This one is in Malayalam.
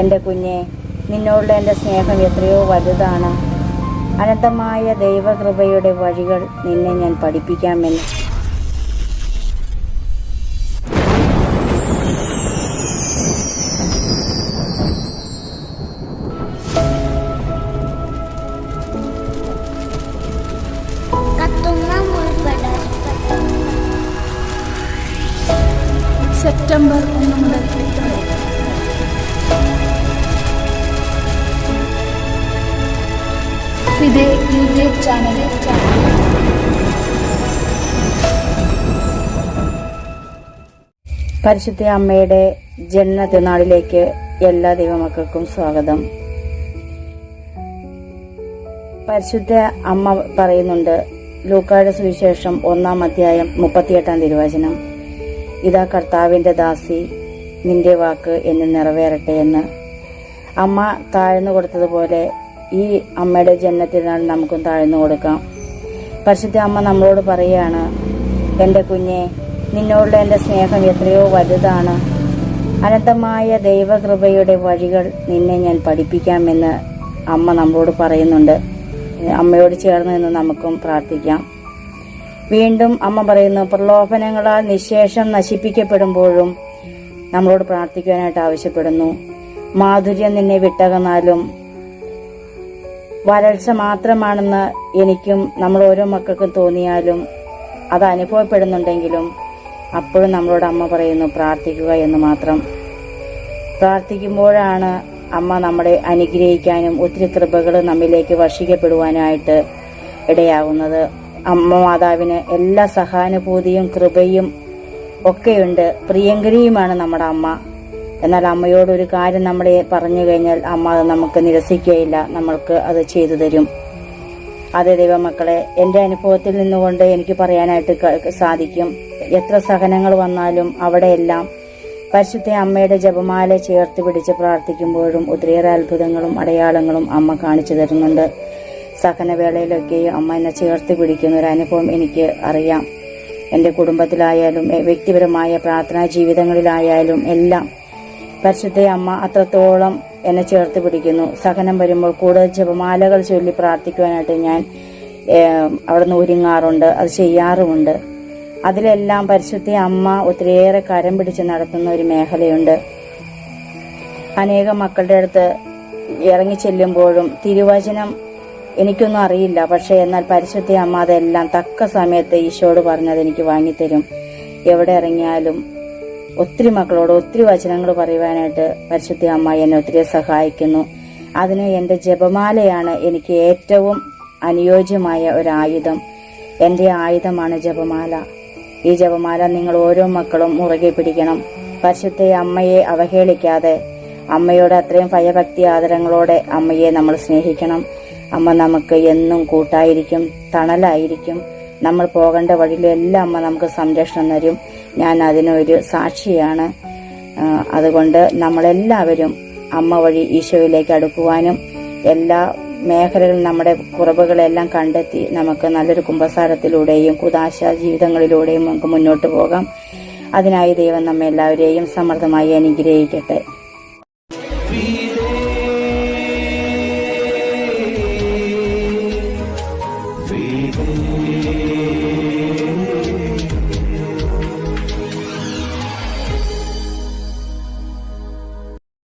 എന്റെ കുഞ്ഞെ നിന്നോടുള്ള എന്റെ സ്നേഹം എത്രയോ വലുതാണ്. അനന്തമായ ദൈവകൃപയുടെ വഴികൾ നിന്നെ ഞാൻ പഠിപ്പിക്കാമെന്ന്. സെപ്റ്റംബർ ഒന്ന് മുതൽ ഫിദെ യൂട്യൂബ് ചാനൽ പരിശുദ്ധ അമ്മയുടെ ജന്മതിനാളിലേക്ക് എല്ലാ ദൈവമക്കൾക്കും സ്വാഗതം. പരിശുദ്ധ അമ്മ പറയുന്നുണ്ട് ലൂക്കായുടെ സുവിശേഷം ഒന്നാം അധ്യായം മുപ്പത്തിയെട്ടാം തിരുവചനം. ഇതാ കർത്താവിന്റെ ദാസി നിന്റെ വാക്ക് എന്നെ നിറവേറട്ടെ എന്ന്. അമ്മ താഴ്ന്നു കൊടുത്തതുപോലെ ഈ അമ്മയുടെ ജന്മത്തിനാൾ നമുക്കും താഴ്ന്നു കൊടുക്കാം. പരിശുദ്ധ അമ്മ നമ്മളോട് പറയുകയാണ് എന്റെ കുഞ്ഞെ നിന്നോടുള്ള എന്റെ സ്നേഹം എത്രയോ വലുതാണ്. അനന്തമായ ദൈവകൃപയുടെ വഴികൾ നിന്നെ ഞാൻ പഠിപ്പിക്കാമെന്ന് അമ്മ നമ്മളോട് പറയുന്നുണ്ട്. അമ്മയോട് ചേർന്ന് നിന്ന് നമുക്കും പ്രാർത്ഥിക്കാം. വീണ്ടും അമ്മ പറയുന്നു പ്രലോഭനങ്ങളാൽ നിശേഷം നശിപ്പിക്കപ്പെടുമ്പോഴും നമ്മളോട് പ്രാർത്ഥിക്കാനായിട്ട് ആവശ്യപ്പെടുന്നു. മാധുര്യം നിന്നെ വിട്ടകന്നാലും വരൾച്ച മാത്രമാണെന്ന് എനിക്കും നമ്മൾ ഓരോ മക്കൾക്കും തോന്നിയാലും അത് അനുഭവപ്പെടുന്നുണ്ടെങ്കിലും അപ്പോഴും നമ്മളോട് അമ്മ പറയുന്നു പ്രാർത്ഥിക്കുക എന്ന് മാത്രം. പ്രാർത്ഥിക്കുമ്പോഴാണ് അമ്മ നമ്മളെ അനുഗ്രഹിക്കാനും ഒത്തിരി കൃപകൾ നമ്മിലേക്ക് വർഷിക്കപ്പെടുവാനായിട്ട് ഇടയാകുന്നത് അമ്മ മാതാവിന് എല്ലാ സഹാനുഭൂതിയും കൃപയും ഒക്കെയുണ്ട്. പ്രിയങ്കരിയുമാണ് നമ്മുടെ അമ്മ. എന്നാൽ അമ്മയോട് ഒരു കാര്യം നമ്മളെ പറഞ്ഞു കഴിഞ്ഞാൽ അമ്മ അത് നമുക്ക് നിരസിക്കുകയില്ല. നമ്മൾക്ക് അത് ചെയ്തു തരും. അതെ ദൈവമക്കളെ എന്റെ അനുഭവത്തിൽ നിന്നുകൊണ്ട് എനിക്ക് പറയാനായിട്ട് സാധിക്കും. എത്ര സഹനങ്ങൾ വന്നാലും അവിടെയെല്ലാം പരിശുദ്ധ അമ്മയുടെ ജപമാല ചേർത്ത് പിടിച്ച് പ്രാർത്ഥിക്കുമ്പോഴും ഒത്തിരിയേറെ അത്ഭുതങ്ങളും അടയാളങ്ങളും അമ്മ കാണിച്ചു തരുന്നുണ്ട്. സഹനവേളയിലൊക്കെയും അമ്മ എന്നെ ചേർത്ത് പിടിക്കുന്ന ഒരു അനുഭവം എനിക്ക് അറിയാം. എന്റെ കുടുംബത്തിലായാലും വ്യക്തിപരമായ പ്രാർത്ഥനാ ജീവിതങ്ങളിലായാലും എല്ലാം പരിശുദ്ധ അമ്മ അത്രത്തോളം എന്നെ ചേർത്ത് പിടിക്കുന്നു. സഹനം വരുമ്പോൾ കൂടുതൽ ജപമാലകൾ ചൊല്ലി പ്രാർത്ഥിക്കുവാനായിട്ട് ഞാൻ അവിടെ നിന്ന് ഒരുങ്ങാറുണ്ട്. അത് ചെയ്യാറുമുണ്ട്. അതിലെല്ലാം പരിശുദ്ധ അമ്മ ഒത്തിരിയേറെ കരം പിടിച്ച് നടത്തുന്ന ഒരു മേഖലയുണ്ട്. അനേകം മക്കളുടെ അടുത്ത് ഇറങ്ങി ചെല്ലുമ്പോഴും തിരുവചനം എനിക്കൊന്നും അറിയില്ല. പക്ഷെ എന്നാൽ പരിശുദ്ധ അമ്മ അതെല്ലാം തക്ക സമയത്ത് ഈശോട് പറഞ്ഞത് എനിക്ക് വാങ്ങിത്തരും. എവിടെ ഇറങ്ങിയാലും ഒത്തിരി മക്കളോട് ഒത്തിരി വചനങ്ങൾ പറയുവാനായിട്ട് പരിശുദ്ധ അമ്മ എന്നെ ഒത്തിരി സഹായിക്കുന്നു. അതിന് എന്റെ ജപമാലയാണ് എനിക്ക് ഏറ്റവും അനുയോജ്യമായ ഒരു ആയുധം എന്റെ ആയുധമാണ് ജപമാല. ഈ ജപമാല നിങ്ങൾ ഓരോ മക്കളും മുറുകെ പിടിക്കണം. പരിശുദ്ധ അമ്മയെ അവഹേളിക്കാതെ അമ്മയോട് അത്രയും ഭയഭക്തി ആദരങ്ങളോടെ അമ്മയെ നമ്മൾ സ്നേഹിക്കണം. അമ്മ നമുക്ക് എന്നും കൂട്ടായിരിക്കും തണലായിരിക്കും. നമ്മൾ പോകേണ്ട വഴിയിലെല്ലാം അമ്മ നമുക്ക് സംരക്ഷണം തരും. ഞാൻ അതിനൊരു സാക്ഷിയാണ്. അതുകൊണ്ട് നമ്മളെല്ലാവരും അമ്മ വഴി ഈശോയിലേക്ക് അടുക്കുവാനും എല്ലാ മേഖലകളിൽ നമ്മുടെ കുറവുകളെല്ലാം കണ്ടെത്തി നമുക്ക് നല്ലൊരു കുംഭസാരത്തിലൂടെയും കുതാശ ജീവിതങ്ങളിലൂടെയും നമുക്ക് മുന്നോട്ട് പോകാം. അതിനായി ദൈവം നമ്മെല്ലാവരെയും സമൃദ്ധമായി അനുഗ്രഹിക്കട്ടെ.